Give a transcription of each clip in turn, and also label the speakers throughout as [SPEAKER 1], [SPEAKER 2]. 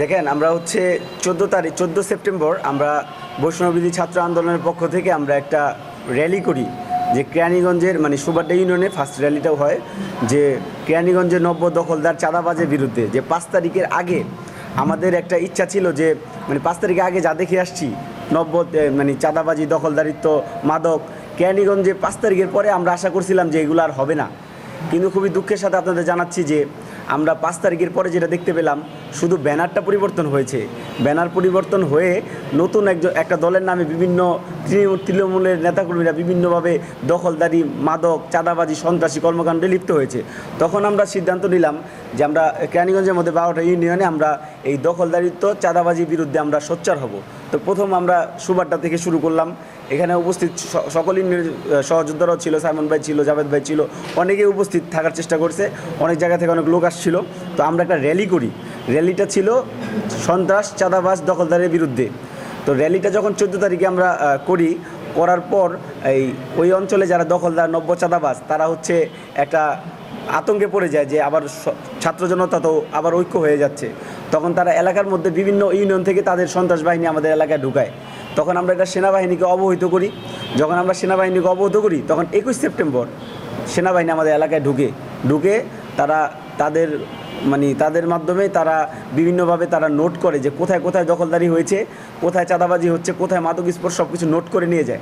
[SPEAKER 1] দেখেন, আমরা হচ্ছে চোদ্দ তারিখ, চোদ্দ সেপ্টেম্বর আমরা বৈষ্ণববিধি ছাত্র আন্দোলনের পক্ষ থেকে আমরা একটা র্যালি করি, যে কেরানীগঞ্জের মানে সুবাড্ডা ইউনিয়নে ফার্স্ট র্যালিটাও হয়, যে কেরানীগঞ্জের নব্য দখলদার চাঁদাবাজের বিরুদ্ধে, যে পাঁচ তারিখের আগে আমাদের একটা ইচ্ছা ছিল যে মানে পাঁচ তারিখের আগে যা দেখে আসছি, নব্য মানে চাঁদাবাজি, দখলদারিত্ব, মাদক, কেরানীগঞ্জে পাঁচ তারিখের পরে আমরা আশা করছিলাম যে এগুলো আর হবে না। কিন্তু খুবই দুঃখের সাথে আপনাদের জানাচ্ছি যে আমরা পাঁচ তারিখের পরে যেটা দেখতে পেলাম শুধু ব্যানারটা পরিবর্তন হয়েছে। ব্যানার পরিবর্তন হয়ে নতুন একজন, একটা দলের নামে বিভিন্ন তৃণমূল তৃণমূলের নেতাকর্মীরা বিভিন্নভাবে দখলদারি, মাদক, চাঁদাবাজি, সন্ত্রাসী কর্মকাণ্ডে লিপ্ত হয়েছে। তখন আমরা সিদ্ধান্ত নিলাম যে আমরা কেরানীগঞ্জের মধ্যে বারোটা ইউনিয়নে আমরা এই দখলদারিত্ব, চাঁদাবাজির বিরুদ্ধে আমরা সোচ্চার হব। তো প্রথম আমরা সুবাড্ডা থেকে শুরু করলাম। এখানে উপস্থিত সকল সহযোদ্ধারাও ছিল, সাইমন ভাই ছিল, জাভেদ ভাই ছিল অনেকে উপস্থিত থাকার চেষ্টা করছে। অনেক জায়গা থেকে অনেক লোক আসছিল। তো আমরা একটা র্যালি করি। র্যালিটা ছিল সন্ত্রাস, চাঁদাবাজ, দখলদারের বিরুদ্ধে। তো র্যালিটা যখন চোদ্দ তারিখে আমরা করি, করার পর এই, ওই অঞ্চলে যারা দখলদার, নব্য চাঁদাবাজ, তারা হচ্ছে একটা আতঙ্কে পড়ে যায় যে আবার ছাত্র জনতা তো আবার ঐক্য হয়ে যাচ্ছে। তখন তারা এলাকার মধ্যে বিভিন্ন ইউনিয়ন থেকে তাদের সন্ত্রাস বাহিনী আমাদের এলাকায় ঢুকায়। তখন আমরা এটা সেনাবাহিনীকে অবহিত করি। যখন আমরা সেনাবাহিনীকে অবহিত করি, তখন একুশ সেপ্টেম্বর সেনাবাহিনী আমাদের এলাকায় ঢুকে। ঢুকে তারা তাদের মানে তাদের মাধ্যমে তারা বিভিন্নভাবে তারা নোট করে যে কোথায় কোথায় দখলদারি হয়েছে, কোথায় চাঁদাবাজি হচ্ছে, কোথায় মাদক স্পর্শ সব কিছু নোট করে নিয়ে যায়।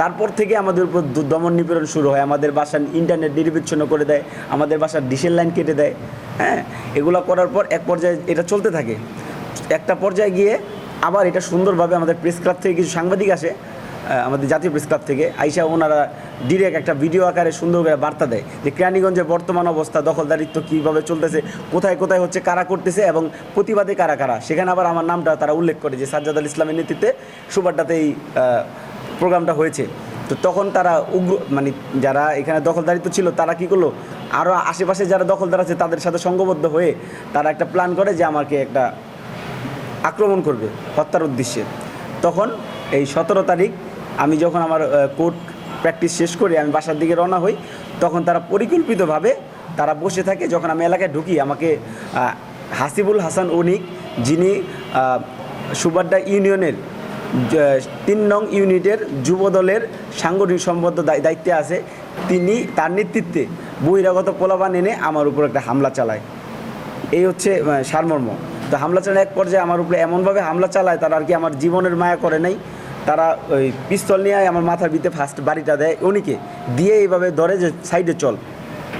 [SPEAKER 1] তারপর থেকে আমাদের উপর দমন নিপীড়ন শুরু হয়, আমাদের বাসার ইন্টারনেট নির্বিচ্ছিন্ন করে দেয়, আমাদের বাসার ডিসেল লাইন কেটে দেয় হ্যাঁ? এগুলো করার পর এক পর্যায়ে এটা চলতে থাকে। একটা পর্যায়ে গিয়ে আবার এটা সুন্দরভাবে আমাদের প্রেস ক্লাব থেকে কিছু সাংবাদিক আসে আমাদের জাতীয় প্রেস ক্লাব থেকে আইসা ওনারা ডিরেক্ট একটা ভিডিও আকারে সুন্দর করে বার্তা দেয় যে কেরানীগঞ্জের বর্তমান অবস্থা, দখলদারিত্ব কীভাবে চলতেছে, কোথায় কোথায় হচ্ছে, কারা করতেছে এবং প্রতিবাদে কারা কারা। সেখানে আবার আমার নামটা তারা উল্লেখ করে যে সাজ্জাদ আল ইসলামের নেতৃত্বে সুবাড্ডাতে এই প্রোগ্রামটা হয়েছে। তো তখন তারা উগ্র মানে যারা এখানে দখলদারিত্ব ছিল, তারা কি করল? আরও আশেপাশে যারা দখলদার আছে, তাদের সাথে সঙ্গবদ্ধ হয়ে তারা একটা প্ল্যান করে যে আমাকে একটা আক্রমণ করবে হত্যার উদ্দেশ্যে। তখন এই সতেরো তারিখ আমি যখন আমার কোর্ট প্র্যাকটিস শেষ করে, আমি বাসার দিকে রওনা হই, তখন তারা পরিকল্পিতভাবে তারা বসে থাকে, যখন আমি এলাকায় ঢুকি, আমাকে হাসিবুল হাসান অনিক যিনি সুবাড্ডা ইউনিয়নের তিন নং ইউনিটের যুব দলের সাংগঠনিক সম্বদ্ধ দায়- দায়িত্বে আছে, তিনি তার নেতৃত্বে বহিরাগত পোলাবান এনে আমার উপর একটা হামলা চালায়। এই হচ্ছে সারমর্ম। তো হামলা চালায় এক পর্যায়ে আমার উপরে এমনভাবে হামলা চালায়, তারা আর কি আমার জীবনের মায়া করে নাই। তারা ওই পিস্তল নিয়ে আমার মাথার ভিতরে ফার্স্ট বাড়িটা দেয়, উনিকে দিয়ে এইভাবে ধরে যে সাইডে চল।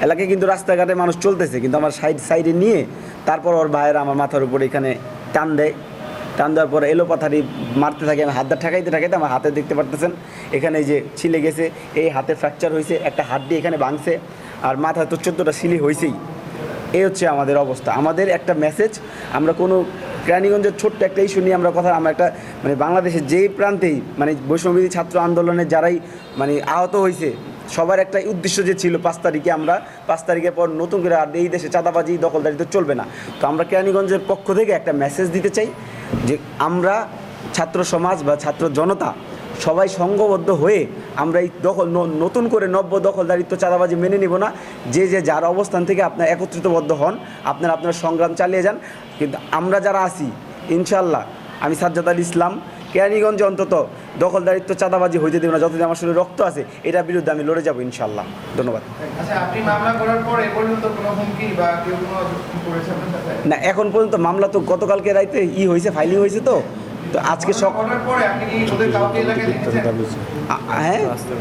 [SPEAKER 1] এলাকায় কিন্তু রাস্তাঘাটে মানুষ চলতেছে, কিন্তু আমার সাইড সাইডে নিয়ে তারপর ওর ভাইয়েরা আমার মাথার উপরে এখানে টান দেয়। টান দেওয়ার পরে এলো পাথারি মারতে থাকে আমি হাতটা ঠেকাইতে ঠেকাইতে আমার হাতে দেখতে পারতেছেন, এখানে যে ছিলে গেছে, এই হাতে ফ্র্যাকচার হয়েছে, একটা হাত দিয়ে এখানে ভাঙছে, আর মাথায় তো চোদ্দোটা সিলি হয়েছেই। এই হচ্ছে আমাদের অবস্থা। আমাদের একটা মেসেজ আমরা কোনো কেরানীগঞ্জের ছোট্ট একটা ইস্যু নিয়ে আমরা কথা আমরা একটা মানে বাংলাদেশের যেই প্রান্তেই মানে বৈষ্ণবী ছাত্র আন্দোলনে যারাই মানে আহত হয়েছে, সবার একটা উদ্দেশ্য যে ছিল পাঁচ তারিখে আমরা, পাঁচ তারিখের পর নতুন করে আর এই দেশে চাঁদাবাজি, দখলদারি তো চলবে না। তো আমরা কেরানীগঞ্জের পক্ষ থেকে একটা মেসেজ দিতে চাই যে আমরা ছাত্র সমাজ বা ছাত্র জনতা সবাই সংঘবদ্ধ হয়ে আমরা এই দখল নতুন করে নব্য দখলদারিত্ব চাঁদাবাজি মেনে নিব না। যে যে যার অবস্থান থেকে আপনার একত্রিতবদ্ধ হন আপনারা আপনার সংগ্রাম চালিয়ে যান। কিন্তু আমরা যারা আছি ইনশাল্লাহ আমি সাজ্জাদ আল ইসলাম কেরানীগঞ্জে অন্তত দখলদারিত্ব চাঁদাবাজি হইতে দেব না। যতদিন আমার শরীরে রক্ত আছে এটার বিরুদ্ধে আমি লড়ে যাব ইনশাল্লাহ ধন্যবাদ।
[SPEAKER 2] আচ্ছা
[SPEAKER 1] না এখন পর্যন্ত মামলা তো গতকালকে রাইতে ই হয়েছে ফাইলিং হয়েছে তো। তো আজকে হ্যাঁ।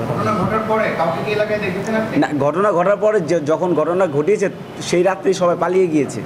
[SPEAKER 2] ঘটনা ঘটার পরে কাউকে কি এলাকায় দেখেছেন আপনি?
[SPEAKER 1] না ঘটনা ঘটার পরে যখন ঘটনা ঘটিয়েছে সেই রাত্রেই সবাই পালিয়ে গিয়েছে।